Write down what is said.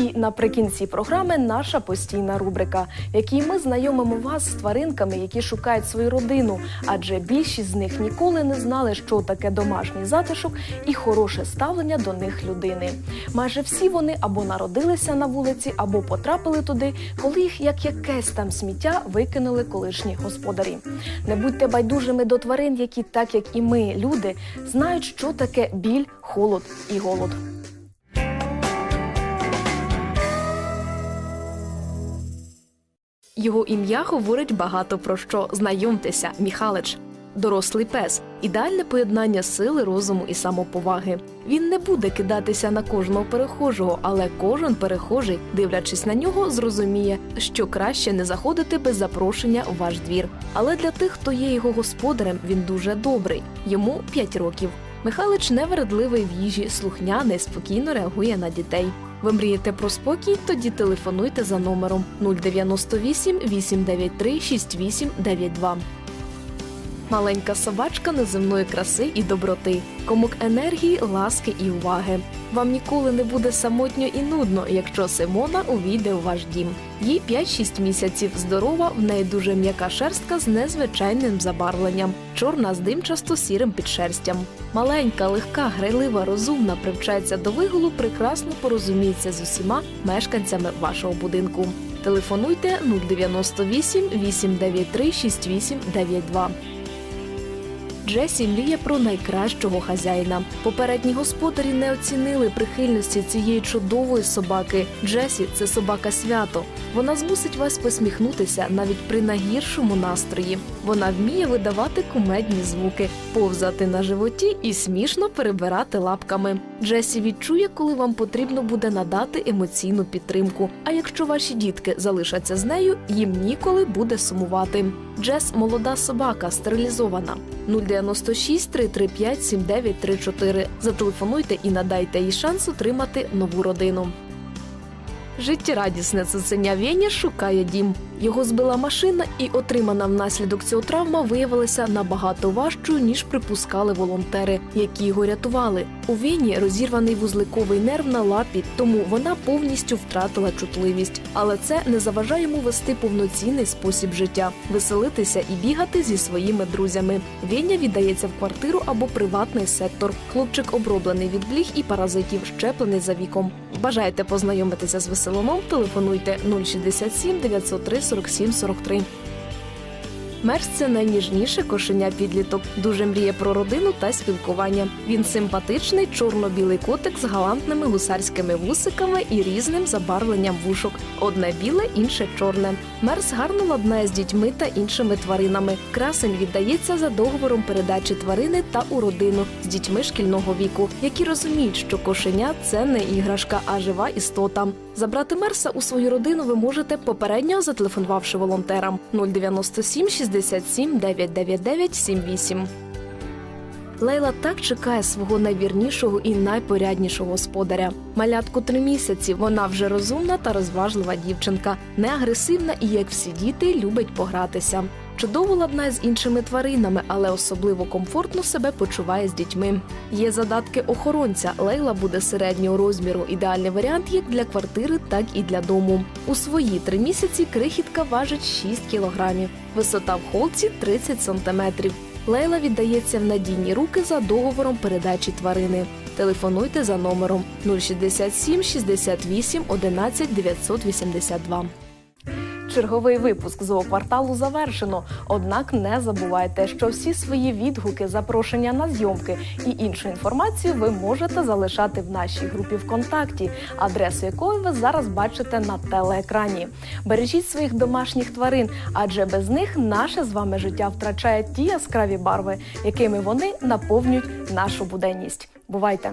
І наприкінці програми наша постійна рубрика, в якій ми знайомимо вас з тваринками, які шукають свою родину, адже більшість з них ніколи не знали, що таке домашній затишок і хороше ставлення до них людини. Майже всі вони або народилися на вулиці, або потрапили туди, коли їх як якесь там сміття викинули колишні господарі. Не будьте байдужими до тварин, які, так як і ми, люди, знають, що таке біль, холод і голод. Його ім'я говорить багато про що. Знайомтеся, Міхалич. Дорослий пес ідеальне поєднання сили, розуму і самоповаги. Він не буде кидатися на кожного перехожого, але кожен перехожий, дивлячись на нього, зрозуміє, що краще не заходити без запрошення у ваш двір. Але для тих, хто є його господарем, він дуже добрий. Йому 5 років. Михалич невередливий в їжі, слухняний, спокійно реагує на дітей. Ви мрієте про спокій? Тоді телефонуйте за номером 098 893 6892. Маленька собачка неземної краси і доброти, комок енергії, ласки і уваги. Вам ніколи не буде самотньо і нудно, якщо Симона увійде у ваш дім. Їй 5-6 місяців здорова, в неї дуже м'яка шерстка з незвичайним забарвленням, чорна з димчасто сірим підшерстям. Маленька, легка, грайлива, розумна, привчається до вигулу, прекрасно порозуміється з усіма мешканцями вашого будинку. Телефонуйте 098 893 6892. Джесі мріє про найкращого хазяїна. Попередні господарі не оцінили прихильності цієї чудової собаки. Джесі це собака свято. Вона змусить вас посміхнутися навіть при найгіршому настрої. Вона вміє видавати кумедні звуки, повзати на животі і смішно перебирати лапками. Джесі відчує, коли вам потрібно буде надати емоційну підтримку. А якщо ваші дітки залишаться з нею, їм ніколи буде сумувати. Джес молода собака, стерилізована. 096 335 7934. Зателефонуйте і надайте їй шанс отримати нову родину. Життєрадісне цуценя Вені шукає дім. Його збила машина, і отримана внаслідок цього травма виявилася набагато важчою, ніж припускали волонтери, які його рятували. У Вені розірваний вузликовий нерв на лапі, тому вона повністю втратила чутливість. Але це не заважає йому вести повноцінний спосіб життя, веселитися і бігати зі своїми друзями. Веня віддається в квартиру або приватний сектор. Хлопчик оброблений від бліг і паразитів, щеплений за віком. Бажаєте познайомитися з веселоном? Телефонуйте 067 903 47 43. Мерс це найніжніше кошеня підліток. Дуже мріє про родину та спілкування. Він симпатичний, чорно-білий котик з галантними гусарськими вусиками і різним забарвленням вушок. Одне біле, інше чорне. Мерс гарно ладнає з дітьми та іншими тваринами. Красень віддається за договором передачі тварини та у родину з дітьми шкільного віку, які розуміють, що кошеня це не іграшка, а жива істота. Забрати Мерса у свою родину ви можете попередньо зателефонувавши волонтерам 097 67 999 78. Лейла так чекає свого найвірнішого і найпоряднішого господаря. Малятку три місяці. Вона вже розумна та розважлива дівчинка, не агресивна і, як всі діти, любить погратися. Чудово ладнає з іншими тваринами, але особливо комфортно себе почуває з дітьми. Є задатки охоронця. Лейла буде середнього розміру. Ідеальний варіант як для квартири, так і для дому. У свої три місяці крихітка важить 6 кілограмів. Висота в холці 30 сантиметрів. Лейла віддається в надійні руки за договором передачі тварини. Телефонуйте за номером 067 68 11 982. Черговий випуск зоокварталу завершено. Однак не забувайте, що всі свої відгуки, запрошення на зйомки і іншу інформацію ви можете залишати в нашій групі ВКонтакті, адресу якої ви зараз бачите на телеекрані. Бережіть своїх домашніх тварин, адже без них наше з вами життя втрачає ті яскраві барви, якими вони наповнюють нашу буденність. Бувайте!